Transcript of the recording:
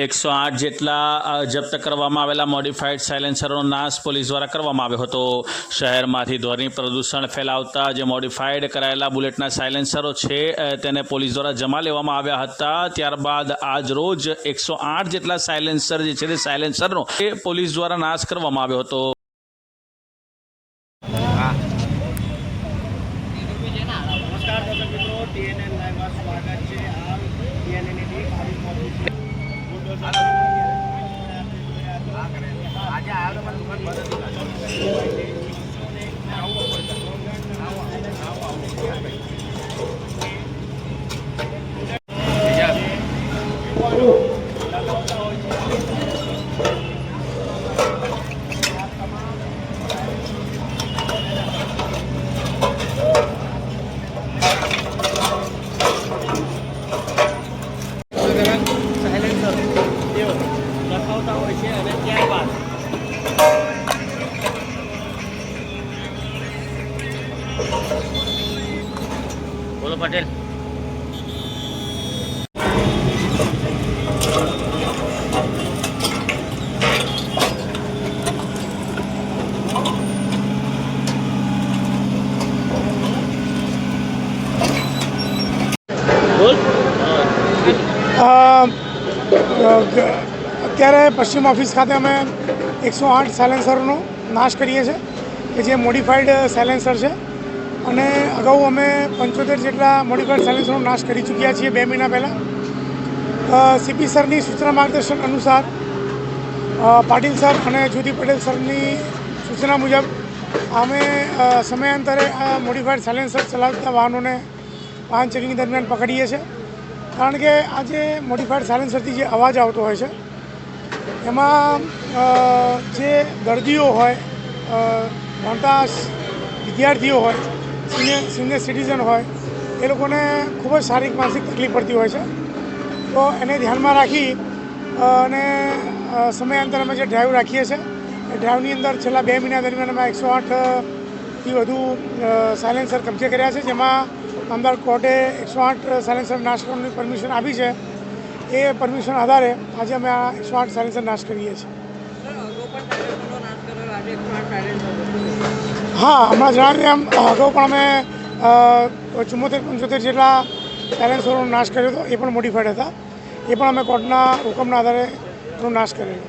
એકસો આઠ જેટલા જપ્ત કરવામાં આવેલા મોડિફાઈડ સાયલેન્સરનો નાશ પોલીસ દ્વારા કરવામાં આવ્યો હતો. શહેરમાંથી ધ્વનિ પ્રદૂષણ ફેલાવતા જે મોડિફાઈડ કરાયેલા બુલેટના સાયલેન્સરો છે તેને પોલીસ દ્વારા જમા લેવામાં આવ્યા હતા. ત્યારબાદ આજ રોજ એકસો આઠ જેટલા સાયલેન્સર જે છે તે સાયલેન્સરનો એ પોલીસ દ્વારા નાશ કરવામાં આવ્યો હતો. નમસ્કાર મિત્રો ટીએનએન લાઈવમાં બોલો. પટેલ અત્યારે પશ્ચિમ ઓફિસ ખાતે અમે એકસો આઠ સાયલેન્સરનો નાશ કરીએ છીએ, કે જે મોડિફાઈડ સાયલેન્સર છે. અને અગાઉ અમે પંચોતેર જેટલા મોડિફાઈડ સાયલેન્સરનો નાશ કરી ચૂક્યા છીએ બે મહિના પહેલાં. સીપી સરની સૂચના માર્ગદર્શન અનુસાર પાટીલ સર અને જ્યોતિ પટેલ સરની સૂચના મુજબ અમે સમયાંતરે આ મોડિફાઈડ સાયલેન્સર ચલાવતા વાહનોને વાહન ચેકિંગ દરમિયાન પકડીએ છીએ. કારણ કે આ જે મોડિફાઈડ સાયલેન્સરથી જે અવાજ આવતો હોય છે, એમાં જે દર્દીઓ હોય ભણતા વિદ્યાર્થીઓ હોય સિનિયર સિનિયર સિટીઝન હોય, એ લોકોને ખૂબ જ શારીરિક, માનસિક તકલીફ પડતી હોય છે. તો એને ધ્યાનમાં રાખી અને સમયાંતરે અમે જે ડ્રાઈવ રાખીએ છીએ, એ ડ્રાઈવની અંદર છેલ્લા બે મહિના દરમિયાન અમે એકસો આઠથી વધુ સાયલેન્સર કબજે કર્યા છે, જેમાં અમદાવાદ કોર્ટે એકસો આઠ સાયલેન્સર નાશ કરવાની પરમિશન આપી છે. એ પરમિશન આધારે આજે અમે આ એકસો આઠ સાયલેન્સર નાશ કરીએ છીએ. હા, હમણાં જણાવી એમ અગાઉ પણ અમે ચુમ્મોતેર, પંચોતેર જેટલા સાયલેન્સરોનો નાશ કર્યો હતો, એ પણ મોડિફાઈડ હતા. એ પણ અમે કોર્ટના હુકમના આધારે નાશ કરેલો.